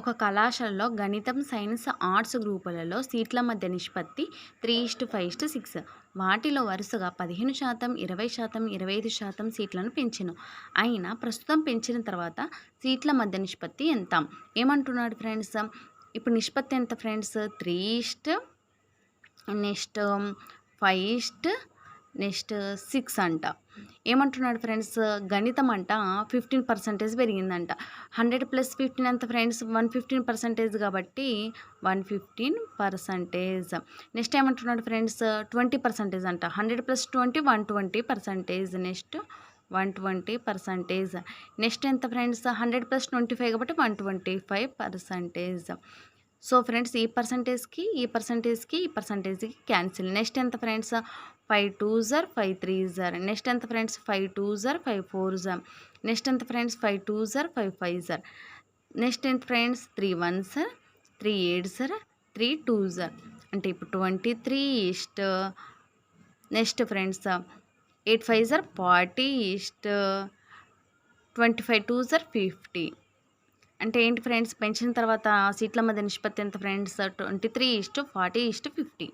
ఒక కళాశాలలో గణితం సైన్స్ ఆర్ట్స్ గ్రూపులలో సీట్ల మధ్య నిష్పత్తి three is to five is to six. వాటిలో వరుసగా పదిహేను శాతం ఇరవై శాతం ఇరవై ఐదు శాతం సీట్లను పెంచాను. అయినా ప్రస్తుతం పెంచిన తర్వాత సీట్ల మధ్య నిష్పత్తి ఎంత? ఏమంటున్నాడు ఫ్రెండ్స్? ఇప్పుడు నిష్పత్తి ఎంత friends? Three is to next five is to next six అంట. ఏమంటున్నాడు ఫ్రెండ్స్? గణితం అంట ఫిఫ్టీన్ పర్సెంటేజ్ పెరిగిందంట. హండ్రెడ్ ప్లస్ ఫిఫ్టీన్ అంత ఫ్రెండ్స్? వన్ ఫిఫ్టీన్ పర్సెంటేజ్ కాబట్టి వన్ ఫిఫ్టీన్ పర్సంటేజ్. నెక్స్ట్ ఏమంటున్నాడు ఫ్రెండ్స్? ట్వంటీ పర్సెంటేజ్ అంట. Hundred plus twenty one twenty percentage. Next one twenty percentage. Next ఎంత friends? Hundred plus twenty five కాబట్టి one twenty five percentage. So friends ఈ పర్సంటేజ్కి ఈ పర్సంటేజ్కి ఈ పర్సంటేజ్కి క్యాన్సిల్. నెక్స్ట్ ఎంత friends? Five two zero five three zero. Next ఎంత friends? Five two zero five four zero. Next ఎంత friends? Five two zero five five zero. Next ఎంత friends? Three one zero three eight zero three two zero. అంటే ఇప్పుడు twenty three is to. Next friends eight five zero forty is to. Twenty five two zero fifty. అంటే ఏంటి friends? పెంచిన తర్వాత సీట్ల మధ్య నిష్పత్తి ఎంత friends? Twenty three is to forty is to fifty.